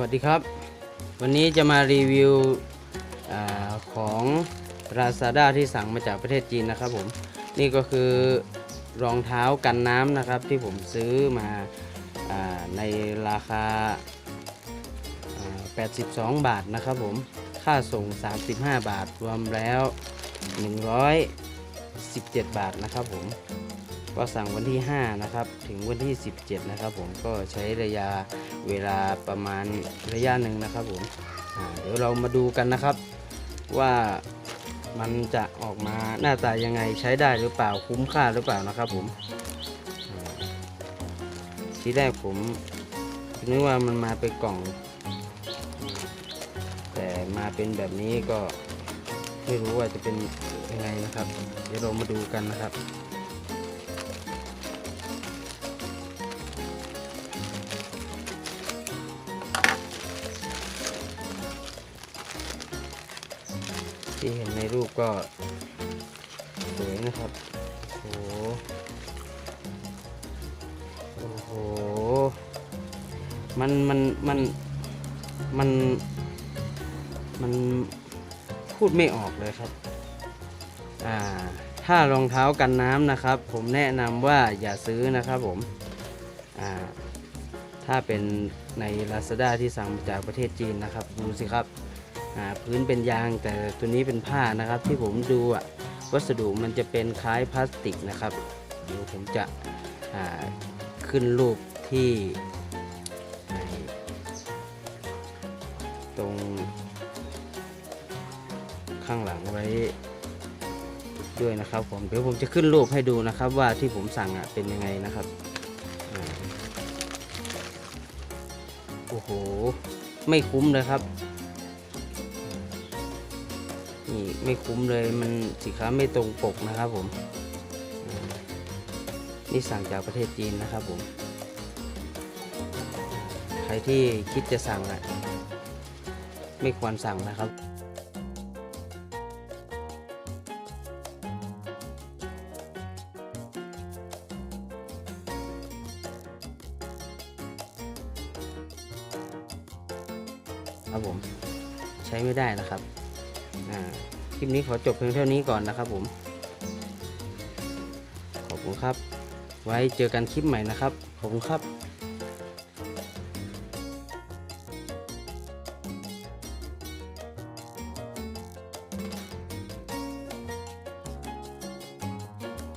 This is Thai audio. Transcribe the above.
วัสดีครับ วันนี้จะมารีวิวอของ Lazada ที่สั่งมาจากประเทศจีนนะครับผม นี่ก็คือรองเท้ากันน้ำนะครับที่ผมซื้อมาอ่าในราคาา82 บาทนะครับผม ค่าส่ง 35 บาทรวมแล้ว 117 บาทนะครับผม ก็สั่งวันที่ 5 นะครับ ถึงวันที่ 17 นะครับ ผมก็ใช้ระยะเวลาประมาณระยะหนึ่งนะครับผมเดี๋ยวเรามาดูกันนะครับ ว่ามันจะออกมาหน้าตายังไงใช้ได้หรือเปล่าคุ้มค่าหรือเปล่านะครับผมทีแรกผมนึกว่ามันมาเป็นกล่อง แต่มาเป็นแบบนี้ก็ไม่รู้ว่าจะเป็นยังไงนะครับ เดี๋ยวเรามาดูกันนะครับ ที่เห็นในรูปก็สวยนะครับ โอ้โห โอ้โห มันมันมันมันมันพูดไม่ออกเลยครับ อ่า ถ้ารองเท้ากันน้ำนะครับ ผมแนะนำว่าอย่าซื้อนะครับผม อ่า ถ้าเป็นใน Lazada ที่สั่งมาจากประเทศจีนนะครับ ดูสิครับ พื้นเป็นยางแต่ตัวนี้เป็นผ้านะครับ ที่ผมดูอะวัสดุมันจะเป็นคล้ายพลาสติกนะครับเดี๋ยวผมจะขึ้นรูปที่ตรงข้างหลังไว้ด้วยนะครับผมเดี๋ยวผมจะขึ้นรูปให้ดูนะครับว่าที่ผมสั่งอะเป็นยังไงนะครับโอ้โห ไม่คุ้มเลยครับ นี่ไม่คุ้มเลยมันสินค้าไม่ตรงปกนะครับผม นี่สั่งจากประเทศจีนนะครับผม ใครที่คิดจะสั่งอะไม่ควรสั่งนะครับครับผมใช้ไม่ได้นะครับ คลิปนี้ขอจบเพียงเท่านี้ก่อนนะครับผม ขอบคุณครับ ไว้เจอกันคลิปใหม่นะครับ ขอบคุณครับ